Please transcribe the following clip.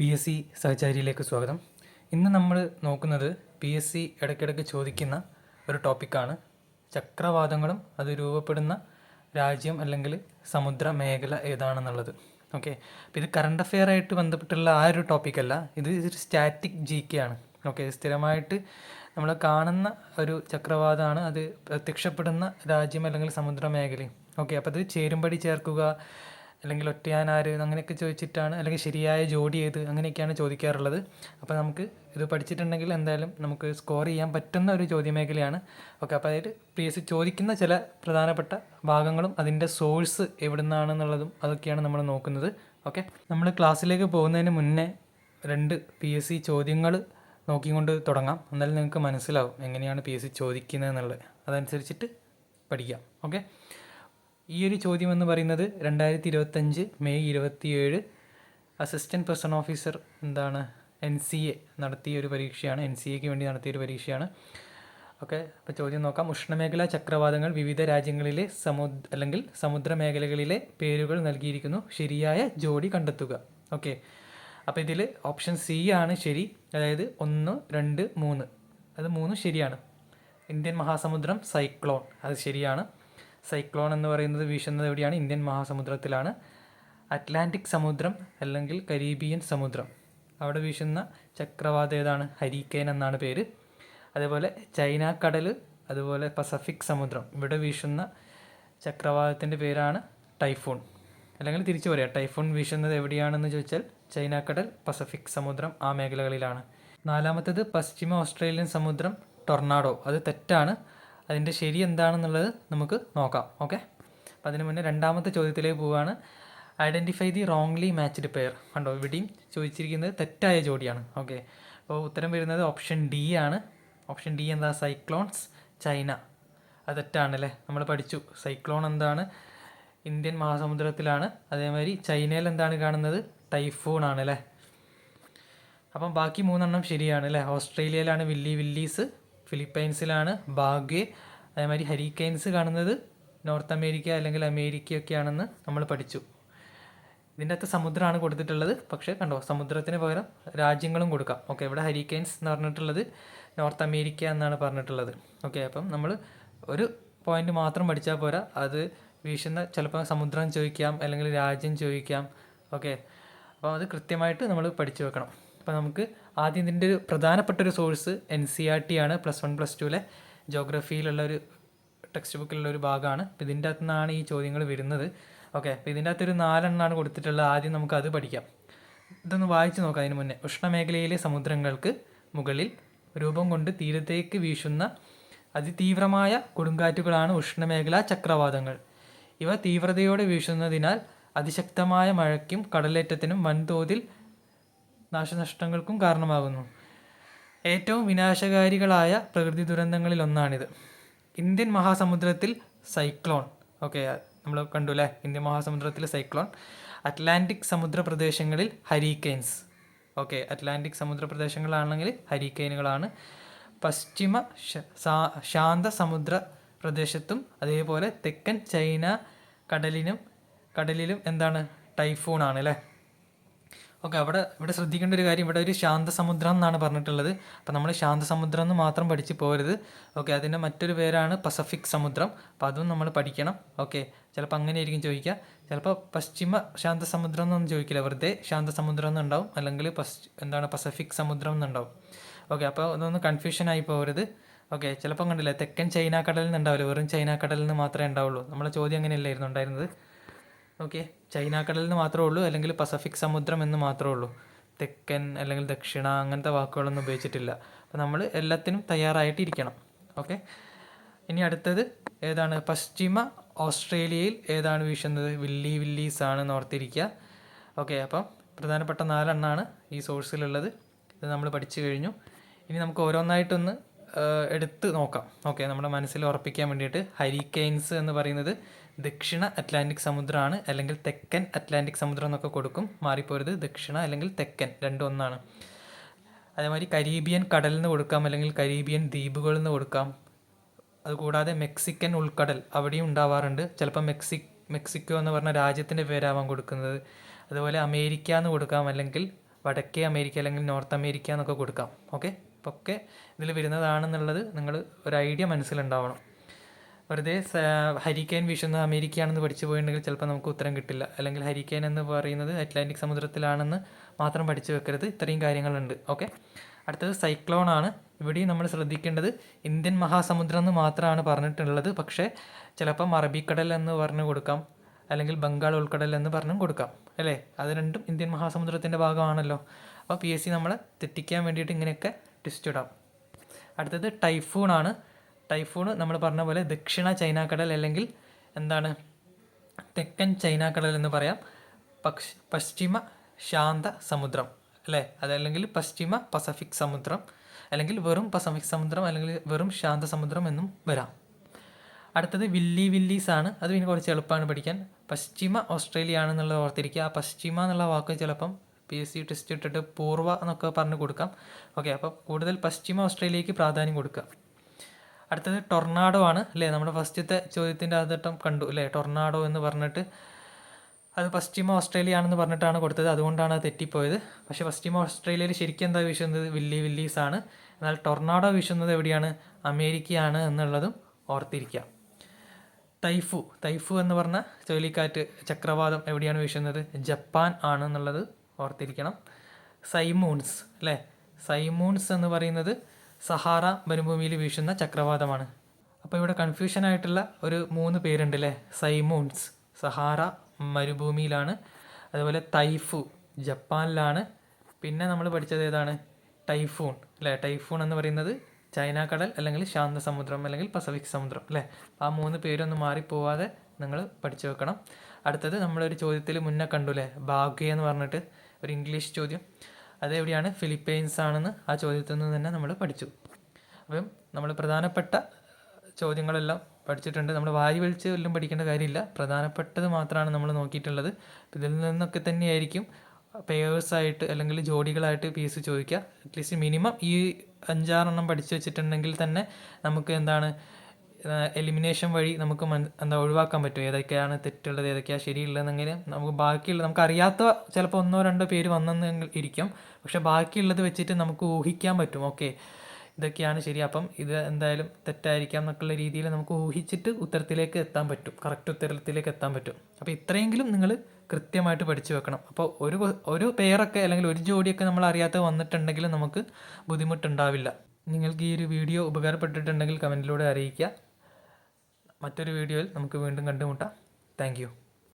P S C സഹചാരിയിലേക്ക് സ്വാഗതം. ഇന്ന് നമ്മൾ നോക്കുന്നത് പി എസ് സി ഇടയ്ക്കിടയ്ക്ക് ചോദിക്കുന്ന ഒരു ടോപ്പിക്കാണ്. ചക്രവാതങ്ങളും അത് രൂപപ്പെടുന്ന രാജ്യം അല്ലെങ്കിൽ സമുദ്ര മേഖല ഏതാണെന്നുള്ളത്. ഓക്കെ. അപ്പോൾ ഇത് കറണ്ട് അഫെയർ ആയിട്ട് ബന്ധപ്പെട്ടുള്ള ആ ഒരു ടോപ്പിക്കല്ല ഇത് സ്റ്റാറ്റിക് ജി കെ ആണ്. ഓക്കെ. സ്ഥിരമായിട്ട് നമ്മൾ കാണുന്ന ഒരു ചക്രവാതമാണ് അത് പ്രത്യക്ഷപ്പെടുന്ന രാജ്യം അല്ലെങ്കിൽ സമുദ്ര മേഖല ഓക്കെ. അപ്പോൾ അത് ചേരുംപടി ചേർക്കുക അല്ലെങ്കിൽ ഒറ്റയാൻ ആര് അങ്ങനെയൊക്കെ ചോദിച്ചിട്ടാണ് അല്ലെങ്കിൽ ശരിയായ ജോഡി ഏത് അങ്ങനെയൊക്കെയാണ് ചോദിക്കാറുള്ളത്. അപ്പോൾ നമുക്ക് ഇത് പഠിച്ചിട്ടുണ്ടെങ്കിൽ എന്തായാലും നമുക്ക് സ്കോർ ചെയ്യാൻ പറ്റുന്ന ഒരു ചോദ്യമേഖലയാണ്. ഓക്കെ അപ്പോൾ അതായത് പി എസ് സി ചോദിക്കുന്ന ചില പ്രധാനപ്പെട്ട ഭാഗങ്ങളും അതിന്റെ സോഴ്സ് എവിടെ നിന്നാണെന്നുള്ളതും അതൊക്കെയാണ് നമ്മൾ നോക്കുന്നത്. ഓക്കെ നമ്മൾ ക്ലാസ്സിലേക്ക് പോകുന്നതിന് മുന്നേ രണ്ട് പി എസ് സി ചോദ്യങ്ങൾ നോക്കിക്കൊണ്ട് തുടങ്ങാം. എന്നാലും നിങ്ങൾക്ക് മനസ്സിലാവും എങ്ങനെയാണ് പി എസ് സി ചോദിക്കുന്നത് എന്നുള്ളത് അതനുസരിച്ചിട്ട് പഠിക്കാം. ഓക്കെ ഈ ഒരു ചോദ്യം എന്ന് പറയുന്നത് രണ്ടായിരത്തി ഇരുപത്തഞ്ച് മെയ് ഇരുപത്തിയേഴ് അസിസ്റ്റന്റ് പേഴ്സൺ ഓഫീസർ എന്താണ് എൻ സി എ നടത്തിയ ഒരു പരീക്ഷയാണ് എൻ സി എക്ക് വേണ്ടി നടത്തിയ ഒരു പരീക്ഷയാണ്. ഓക്കെ അപ്പോൾ ചോദ്യം നോക്കാം. ഉഷ്ണമേഖലാ ചക്രവാതങ്ങൾ വിവിധ രാജ്യങ്ങളിലെ സമുദ്ര അല്ലെങ്കിൽ സമുദ്ര മേഖലകളിലെ പേരുകൾ നൽകിയിരിക്കുന്നു. ശരിയായ ജോഡി കണ്ടെത്തുക. ഓക്കെ അപ്പോൾ ഇതിൽ ഓപ്ഷൻ സി ആണ് ശരി. അതായത് ഒന്ന് രണ്ട് മൂന്ന്. അത് മൂന്ന് ശരിയാണ്. ഇന്ത്യൻ മഹാസമുദ്രം സൈക്ലോൺ. അത് ശരിയാണ്. സൈക്ലോൺ എന്ന് പറയുന്നത് വീശുന്നത് എവിടെയാണ്? ഇന്ത്യൻ മഹാസമുദ്രത്തിലാണ്. അറ്റ്ലാന്റിക് സമുദ്രം അല്ലെങ്കിൽ കരീബിയൻ സമുദ്രം. അവിടെ വീശുന്ന ചക്രവാതം ഏതാണ്? ഹരിക്കേൻ എന്നാണ് പേര്. അതേപോലെ ചൈന കടൽ അതുപോലെ പസഫിക് സമുദ്രം. ഇവിടെ വീശുന്ന ചക്രവാതത്തിന്റെ പേരാണ് ടൈഫൂൺ. അല്ലെങ്കിൽ തിരിച്ചു പറയാം ടൈഫൂൺ വീശുന്നത് എവിടെയാണെന്ന് ചോദിച്ചാൽ ചൈന കടൽ പസഫിക് സമുദ്രം ആ മേഖലകളിലാണ്. നാലാമത്തേത് പശ്ചിമ ഓസ്ട്രേലിയൻ സമുദ്രം ടൊർണാഡോ. അത് തെറ്റാണ്. അതിന്റെ ശരി എന്താണെന്നുള്ളത് നമുക്ക് നോക്കാം. ഓക്കെ അപ്പം അതിന് മുന്നേ രണ്ടാമത്തെ ചോദ്യത്തിലേക്ക് പോവുകയാണ് identify the wrongly matched pair കണ്ടോ? ഇവിടെയും ചോദിച്ചിരിക്കുന്നത് തെറ്റായ ജോഡിയാണ്. ഓക്കെ അപ്പോൾ ഉത്തരം വരുന്നത് ഓപ്ഷൻ ഡി ആണ്. ഓപ്ഷൻ ഡി എന്താ? സൈക്ലോൺസ് ചൈന അത് തെറ്റാണല്ലേ നമ്മൾ പഠിച്ചു. സൈക്ലോൺ എന്താണ്? ഇന്ത്യൻ മഹാസമുദ്രത്തിലാണ്. അതേമാതിരി ചൈനയിൽ എന്താണ് കാണുന്നത്? ടൈഫൂൺ ആണല്ലേ അപ്പം ബാക്കി മൂന്നെണ്ണം ശരിയാണ് അല്ലേ? ഓസ്ട്രേലിയയിലാണ് വില്ലി വില്ലീസ് ഫിലിപ്പൈൻസിലാണ് ബാഗ്വേ അതേമാതിരി ഹരിക്കൈൻസ് കാണുന്നത് നോർത്ത് അമേരിക്ക അല്ലെങ്കിൽ അമേരിക്കയൊക്കെയാണെന്ന് നമ്മൾ പഠിച്ചു. ഇതിന്റെ അകത്ത് സമുദ്രമാണ് കൊടുത്തിട്ടുള്ളത്. പക്ഷേ കണ്ടോ സമുദ്രത്തിന് പകരം രാജ്യങ്ങളും കൊടുക്കാം. ഓക്കെ ഇവിടെ ഹരിക്കൈൻസ് എന്ന് പറഞ്ഞിട്ടുള്ളത് നോർത്ത് അമേരിക്ക എന്നാണ് പറഞ്ഞിട്ടുള്ളത്. ഓക്കെ അപ്പം നമ്മൾ ഒരു പോയിന്റ് മാത്രം പഠിച്ചാൽ പോരാ. അത് വീശുന്ന ചിലപ്പോൾ സമുദ്രം ചോദിക്കാം അല്ലെങ്കിൽ രാജ്യം ചോദിക്കാം. ഓക്കെ അപ്പോൾ അത് കൃത്യമായിട്ട് നമ്മൾ പഠിച്ചു വെക്കണം. അപ്പോൾ നമുക്ക് ആദ്യം ഇതിന്റെ ഒരു പ്രധാനപ്പെട്ട ഒരു source N C R T ആണ് പ്ലസ് വൺ പ്ലസ് ടുവിലെ ജോഗ്രഫിയിലുള്ള ഒരു ടെക്സ്റ്റ് ബുക്കിലുള്ള ഒരു ഭാഗമാണ്. അപ്പോൾ ഇതിന്റെ അകത്തു നിന്നാണ് ഈ ചോദ്യങ്ങൾ വരുന്നത്. ഓക്കെ അപ്പോൾ ഇതിന്റെ അകത്തൊരു നാലെണ്ണമാണ് കൊടുത്തിട്ടുള്ളത്. ആദ്യം നമുക്ക് അത് പഠിക്കാം. ഇതൊന്ന് വായിച്ചു നോക്കാം അതിന് മുന്നേ. ഉഷ്ണമേഖലയിലെ സമുദ്രങ്ങൾക്ക് മുകളിൽ രൂപം കൊണ്ട് തീരത്തേക്ക് വീശുന്ന അതിതീവ്രമായ കൊടുങ്കാറ്റുകളാണ് ഉഷ്ണമേഖലാ ചക്രവാതങ്ങൾ. ഇവ തീവ്രതയോടെ വീശുന്നതിനാൽ അതിശക്തമായ മഴയ്ക്കും കടലേറ്റത്തിനും വൻതോതിൽ നാശനഷ്ടങ്ങൾക്കും കാരണമാകുന്നു. ഏറ്റവും വിനാശകാരികളായ പ്രകൃതി ദുരന്തങ്ങളിൽ ഒന്നാണിത് ഇന്ത്യൻ മഹാസമുദ്രത്തിൽ സൈക്ലോൺ ഓക്കെ നമ്മൾ കണ്ടു അല്ലേ ഇന്ത്യൻ മഹാസമുദ്രത്തിൽ സൈക്ലോൺ. അറ്റ്ലാന്റിക് സമുദ്ര പ്രദേശങ്ങളിൽ ഹരിക്കെയിൻസ് ഓക്കെ അറ്റ്ലാന്റിക് സമുദ്ര പ്രദേശങ്ങളാണെങ്കിൽ ഹരിക്കെയിനുകളാണ്. പശ്ചിമ ശാന്ത സമുദ്ര പ്രദേശത്തും അതേപോലെ തെക്കൻ ചൈന കടലിനും കടലിലും എന്താണ്? ടൈഫൂൺ ആണ് അല്ലേ? ഓക്കെ അവിടെ ഇവിടെ ശ്രദ്ധിക്കേണ്ട ഒരു കാര്യം ഇവിടെ ഒരു ശാന്തസമുദ്രം എന്നാണ് പറഞ്ഞിട്ടുള്ളത്. അപ്പോൾ നമ്മൾ ശാന്തസമുദ്രം എന്ന് മാത്രം പഠിച്ച് പോരുത്. ഓക്കെ അതിന്റെ മറ്റൊരു പേരാണ് പസഫിക് സമുദ്രം. അപ്പോൾ അതും നമ്മൾ പഠിക്കണം. ഓക്കെ ചിലപ്പോൾ അങ്ങനെയായിരിക്കും ചോദിക്കുക. ചിലപ്പോൾ പശ്ചിമ ശാന്തസമുദ്രം എന്നൊന്നും ചോദിക്കില്ല. വെറുതെ ശാന്തസമുദ്രം എന്നുണ്ടാവും. അല്ലെങ്കിൽ പസ് എന്താണ് പസഫിക് സമുദ്രം എന്നുണ്ടാവും. ഓക്കെ അപ്പോൾ അതൊന്ന് കൺഫ്യൂഷൻ ആയി പോകരുത് ഓക്കെ ചിലപ്പോൾ കണ്ടില്ല തെക്കൻ ചൈന കടലിൽ നിന്ന് ഉണ്ടാവില്ല വെറും ചൈന കടലിൽ നിന്ന് മാത്രമേ ഉണ്ടാവുള്ളൂ. നമ്മളെ ചോദ്യം അങ്ങനെയല്ലായിരുന്നു ഉണ്ടായിരുന്നത്. ഓക്കെ ചൈന കടലിൽ മാത്രമേ ഉള്ളൂ അല്ലെങ്കിൽ പസഫിക് സമുദ്രം എന്ന് മാത്രമേ ഉള്ളൂ. തെക്കൻ അല്ലെങ്കിൽ ദക്ഷിണ അങ്ങനത്തെ വാക്കുകളൊന്നും ഉപയോഗിച്ചിട്ടില്ല. അപ്പോൾ നമ്മൾ എല്ലാത്തിനും തയ്യാറായിട്ടിരിക്കണം. ഓക്കെ? ഇനി അടുത്തത് ഏതാണ്? പശ്ചിമ ഓസ്ട്രേലിയയിൽ ഏതാണ് വീശുന്നത്? വില്ലി വില്ലീസ് ആണ് ഓർത്തിരിക്കുക. ഓക്കെ അപ്പം പ്രധാനപ്പെട്ട നാലെണ്ണമാണ് ഈ സോഴ്സിലുള്ളത്. ഇത് നമ്മൾ പഠിച്ചു കഴിഞ്ഞു. ഇനി നമുക്ക് ഓരോന്നായിട്ടൊന്ന് എടുത്ത് നോക്കാം. ഓക്കെ നമ്മുടെ മനസ്സിൽ ഉറപ്പിക്കാൻ വേണ്ടിയിട്ട് ഹരിക്കെയിൻസ് എന്ന് പറയുന്നത് ദക്ഷിണ അറ്റ്ലാന്റിക് സമുദ്രമാണ് അല്ലെങ്കിൽ തെക്കൻ അറ്റ്ലാന്റിക് സമുദ്രം എന്നൊക്കെ കൊടുക്കും. മാറിപ്പോരുത് ദക്ഷിണ അല്ലെങ്കിൽ തെക്കൻ രണ്ടും ഒന്നാണ്. അതേമാതിരി കരീബിയൻ കടലിൽ നിന്ന് കൊടുക്കാം അല്ലെങ്കിൽ കരീബിയൻ ദ്വീപുകളിൽ നിന്ന് കൊടുക്കാം. അതുകൂടാതെ മെക്സിക്കൻ ഉൾക്കടൽ അവിടെയും ഉണ്ടാവാറുണ്ട്. ചിലപ്പോൾ മെക്സി മെക്സിക്കോ എന്ന് പറഞ്ഞ രാജ്യത്തിന്റെ പേരാവാൻ കൊടുക്കുന്നത്. അതുപോലെ അമേരിക്ക എന്ന് കൊടുക്കാം അല്ലെങ്കിൽ വടക്കേ അമേരിക്ക അല്ലെങ്കിൽ നോർത്ത് അമേരിക്ക എന്നൊക്കെ കൊടുക്കാം. ഓക്കെ? അപ്പോൾ ഒക്കെ ഇതിൽ വരുന്നതാണെന്നുള്ളത് നിങ്ങൾ ഒരു ഐഡിയ മനസ്സിലുണ്ടാവണം. വെറുതെ ഹരിക്കേൻ വീശുന്ന അമേരിക്കയാണെന്ന് പഠിച്ചു പോയിട്ടുണ്ടെങ്കിൽ ചിലപ്പോൾ നമുക്ക് ഉത്തരം കിട്ടില്ല. അല്ലെങ്കിൽ ഹരിക്കേൻ എന്ന് പറയുന്നത് അറ്റ്ലാന്റിക് സമുദ്രത്തിലാണെന്ന് മാത്രം പഠിച്ചു വെക്കരുത്. ഇത്രയും കാര്യങ്ങളുണ്ട്. ഓക്കെ? അടുത്തത് സൈക്ലോൺ ആണ്. ഇവിടെയും നമ്മൾ ശ്രദ്ധിക്കേണ്ടത് ഇന്ത്യൻ മഹാസമുദ്രം എന്ന് മാത്രമാണ് പറഞ്ഞിട്ടുള്ളത്. പക്ഷേ ചിലപ്പം അറബിക്കടൽ എന്ന് പറഞ്ഞു കൊടുക്കാം. അല്ലെങ്കിൽ ബംഗാൾ ഉൾക്കടൽ എന്ന് പറഞ്ഞും കൊടുക്കാം. അല്ലേ? അത് രണ്ടും ഇന്ത്യൻ മഹാസമുദ്രത്തിന്റെ ഭാഗമാണല്ലോ. അപ്പോൾ പി എസ് സി നമ്മളെ തെറ്റിക്കാൻ വേണ്ടിയിട്ട് ഇങ്ങനെയൊക്കെ ട്വിസ്റ്റ് ഇടാം. അടുത്തത് ടൈഫൂൺ ആണ്. ടൈഫൂൺ നമ്മൾ പറഞ്ഞ പോലെ ദക്ഷിണ ചൈന കടൽ അല്ലെങ്കിൽ എന്താണ് തെക്കൻ ചൈന കടൽ എന്ന് പറയാം. പക്ഷ് പശ്ചിമ ശാന്ത സമുദ്രം അല്ലേ? അതല്ലെങ്കിൽ പശ്ചിമ പസഫിക് സമുദ്രം അല്ലെങ്കിൽ വെറും പസഫിക് സമുദ്രം അല്ലെങ്കിൽ വെറും ശാന്ത സമുദ്രം എന്നും വരാം. അടുത്തത് വില്ലി വില്ലീസ് ആണ്. അത് പിന്നെ കുറച്ച് എളുപ്പമാണ് പഠിക്കാൻ. പശ്ചിമ ഓസ്ട്രേലിയ ആണെന്നുള്ളത് ഓർത്തിരിക്കുക. ആ പശ്ചിമ എന്നുള്ള വാക്ക് ചിലപ്പം പി എസ് സി ടെസ്റ്റ് ഇട്ടിട്ട് പൂർവ എന്നൊക്കെ പറഞ്ഞു കൊടുക്കാം. ഓക്കെ അപ്പോൾ കൂടുതൽ പശ്ചിമ ഓസ്ട്രേലിയക്ക് പ്രാധാന്യം കൊടുക്കുക. അടുത്തത് ടൊർണാഡോ ആണ് അല്ലേ? നമ്മുടെ ഫസ്റ്റത്തെ ചോദ്യത്തിന്റെ ആദ്യട്ടം കണ്ടു അല്ലേ? ടൊർണാഡോ എന്ന് പറഞ്ഞിട്ട് അത് പശ്ചിമ ഓസ്ട്രേലിയ ആണെന്ന് പറഞ്ഞിട്ടാണ് കൊടുത്തത്. അതുകൊണ്ടാണ് അത് തെറ്റിപ്പോയത്. പക്ഷേ പശ്ചിമ ഓസ്ട്രേലിയയിൽ ശരിക്കും എന്താ വീശുന്നത് വില്ലി വില്ലീസ് ആണ്. എന്നാൽ ടൊർണാഡോ വീശുന്നത് എവിടെയാണ്? അമേരിക്കയാണ് എന്നുള്ളതും ഓർത്തിരിക്കുക തൈഫു തൈഫു എന്ന് പറഞ്ഞ ചുഴലിക്കാറ്റ് ചക്രവാതം എവിടെയാണ് വീശുന്നത്? ജപ്പാൻ ആണ് എന്നുള്ളത് ഓർത്തിരിക്കണം. സൈമൂൺസ് അല്ലേ? സൈമൂൺസ് എന്ന് പറയുന്നത് സഹാറ മരുഭൂമിയിൽ വീശുന്ന ചക്രവാതമാണ്. അപ്പോൾ ഇവിടെ കൺഫ്യൂഷൻ ആയിട്ടുള്ള ഒരു മൂന്ന് പേരുണ്ട് അല്ലേ സൈമൂൺസ്. സഹാറ മരുഭൂമിയിലാണ്. അതുപോലെ തൈഫു ജപ്പാനിലാണ്. പിന്നെ നമ്മൾ പഠിച്ചത് ഏതാണ്? ടൈഫൂൺ അല്ലേ? ടൈഫൂൺ എന്ന് പറയുന്നത് ചൈന കടൽ അല്ലെങ്കിൽ ശാന്ത സമുദ്രം അല്ലെങ്കിൽ പസഫിക് സമുദ്രം അല്ലേ? ആ മൂന്ന് പേരൊന്നും മാറിപ്പോവാതെ നിങ്ങൾ പഠിച്ചു വെക്കണം. അടുത്തത് നമ്മളൊരു ചോദ്യത്തിൽ മുന്നേ കണ്ടു അല്ലേ? ഭാഗ്യ എന്ന് പറഞ്ഞിട്ട് ഒരു ഇംഗ്ലീഷ് ചോദ്യം. അത് എവിടെയാണ് ഫിലിപ്പൈൻസ് ആണെന്ന് ആ ചോദ്യത്തിൽ നിന്ന് തന്നെ നമ്മൾ പഠിച്ചു. അപ്പം നമ്മൾ പ്രധാനപ്പെട്ട ചോദ്യങ്ങളെല്ലാം പഠിച്ചിട്ടുണ്ട്. നമ്മൾ വാരി വലിച്ച് വല്ലതും പഠിക്കേണ്ട കാര്യമില്ല. പ്രധാനപ്പെട്ടത് മാത്രമാണ് നമ്മൾ നോക്കിയിട്ടുള്ളത്. ഇതിൽ നിന്നൊക്കെ തന്നെയായിരിക്കും പെയേഴ്സായിട്ട് അല്ലെങ്കിൽ ജോഡികളായിട്ട് പി എസ് ചോദിക്കുക. അറ്റ്ലീസ്റ്റ് മിനിമം ഈ അഞ്ചാറെണ്ണം പഠിച്ചു വെച്ചിട്ടുണ്ടെങ്കിൽ തന്നെ നമുക്ക് എന്താണ് എലിമിനേഷൻ വഴി നമുക്ക് എന്താ ഒഴിവാക്കാൻ പറ്റും. ഏതൊക്കെയാണ് തെറ്റുള്ളത് ഏതൊക്കെയാണ് ശരിയുള്ളതെന്നെങ്കിലും നമുക്ക് ബാക്കിയുള്ള നമുക്ക് അറിയാത്ത ചിലപ്പോൾ ഒന്നോ രണ്ടോ പേര് വന്നെന്ന് ഇരിക്കും. പക്ഷെ ബാക്കിയുള്ളത് വെച്ചിട്ട് നമുക്ക് ഊഹിക്കാൻ പറ്റും. ഓക്കെ ഇതൊക്കെയാണ് ശരി. അപ്പം ഇത് എന്തായാലും തെറ്റായിരിക്കാം എന്നൊക്കെയുള്ള രീതിയിൽ നമുക്ക് ഊഹിച്ചിട്ട് ഉത്തരത്തിലേക്ക് എത്താൻ പറ്റും. കറക്റ്റ് ഉത്തരത്തിലേക്ക് എത്താൻ പറ്റും. അപ്പോൾ ഇത്രയെങ്കിലും നിങ്ങൾ കൃത്യമായിട്ട് പഠിച്ചു വെക്കണം. അപ്പോൾ ഒരു ഒരു പേരൊക്കെ അല്ലെങ്കിൽ ഒരു ജോഡിയൊക്കെ നമ്മൾ അറിയാത്ത വന്നിട്ടുണ്ടെങ്കിൽ നമുക്ക് ബുദ്ധിമുട്ടുണ്ടാവില്ല. നിങ്ങൾക്ക് ഈ ഒരു വീഡിയോ ഉപകാരപ്പെട്ടിട്ടുണ്ടെങ്കിൽ കമന്റിലൂടെ അറിയിക്കുക. മറ്റൊരു വീഡിയോയിൽ നമുക്ക് വീണ്ടും കണ്ടുമുട്ടാം. താങ്ക്